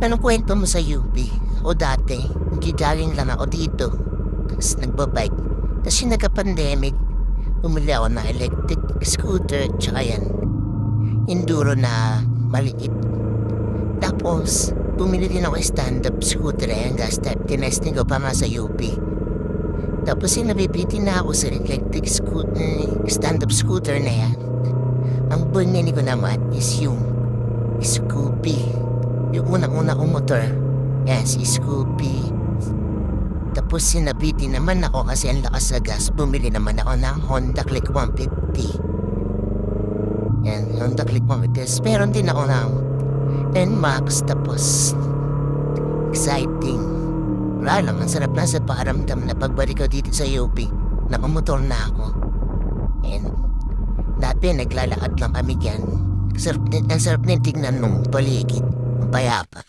Anong kwento mo sa UP? O dati, nagkigaling lang ako dito. Tapos nagbabike. Tapos yung nagka-pandemic, bumili ako ng electric scooter tsaka yan. Enduro na maliit. Tapos, bumili din ako stand-up scooter eh, hanggang step tinesting ko pa nga sa UP. Tapos yung nabibitin na ako sa electric scooter, stand-up scooter na yan. Ang bunyan ko naman is yung Scoopy. Yung unang-una kong motor. Yan, si Scoopy. Tapos sinabitin naman ako kasi ang lakas sa gas. Bumili naman ako ng Honda Click 150. Yan, Honda Click 150. Meron din ako ng NMAX. Tapos, exciting. Wala lang, ang sarap na sa paramdam na pagbalik ko dito sa UP. Nakamotor na ako. And, dati naglalakad lang kami dyan. Sarap ang sarap din tignan nung paligid. Ang payapa.